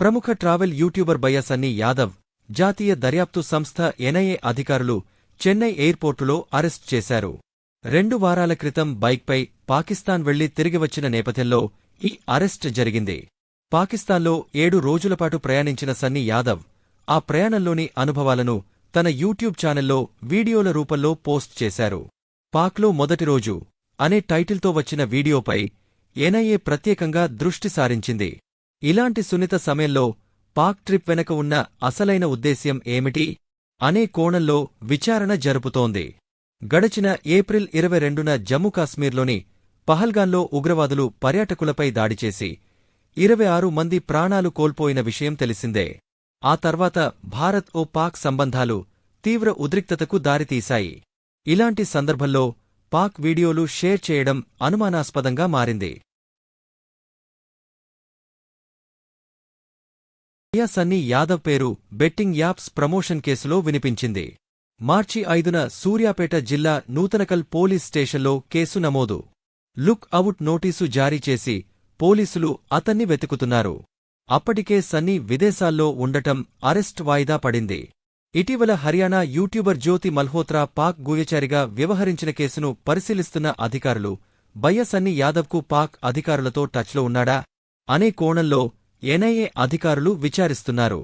ప్రముఖ travel YouTuber బయ్యసన్నీ Yadav జాతీయ దర్యాప్తు సంస్థ ఎన్ఐఏ అధికారులు చెన్నై ఎయిర్పోర్టులో అరెస్ట్ చేశారు. రెండు వారాల క్రితం బైక్పై పాకిస్తాన్ వెళ్ళి తిరిగి వచ్చిన నేపథ్యంలో ఈ అరెస్ట్ జరిగింది. పాకిస్తాన్లో ఏడు రోజులపాటు ప్రయాణించిన సన్నీ యాదవ్ ఆ ప్రయాణంలోని అనుభవాలను తన యూట్యూబ్ ఛానల్లో వీడియోల రూపంలో పోస్ట్ చేశారు. పాక్లో మొదటి రోజు అనే టైటిల్తో వచ్చిన వీడియోపై ఎన్ఐఏ ప్రత్యేకంగా దృష్టి సారించింది. ఇలాంటి సున్నిత సమయంలో పాక్ ట్రిప్ వెనక ఉన్న అసలైన ఉద్దేశ్యం ఏమిటి? అనే కోణంలో విచారణ జరుపుతోంది. గడచిన ఏప్రిల్ ఇరవై రెండున జమ్మూ కాశ్మీర్లోని పహల్గాన్లో ఉగ్రవాదులు పర్యాటకులపై దాడి చేసి ఇరవై ఆరు మంది ప్రాణాలు కోల్పోయిన విషయం తెలిసిందే. ఆ తర్వాత భారత్ ఓ పాక్ సంబంధాలు తీవ్ర ఉద్రిక్తతకు దారితీశాయి. ఇలాంటి సందర్భంలో పాక్ వీడియోలు షేర్ చేయడం అనుమానాస్పదంగా మారింది. ప్రియా సన్నీ యాదవ్ పేరు బెట్టింగ్ యాప్స్ ప్రమోషన్ కేసులో వినిపించింది. మార్చి ఐదున సూర్యాపేట జిల్లా నూతనకల్ పోలీస్ స్టేషన్లో కేసు నమోదు. లుక్ అవుట్ నోటీసు జారీ చేసి పోలీసులు అతన్ని వెతుకుతున్నారు. అప్పటికే సన్నీ విదేశాల్లో ఉండటం అరెస్ట్ వాయిదా పడింది. ఇటీవల హర్యానా యూట్యూబర్ జ్యోతి మల్హోత్రా పాక్ గూయచారిగా వ్యవహరించిన కేసును పరిశీలిస్తున్న అధికారులు బయ్య సన్నీ యాదవ్కు పాక్ అధికారులతో టచ్లో ఉన్నాడా? అనే కోణంలో ఎన్ఐఏ అధికారులు విచారిస్తున్నారు.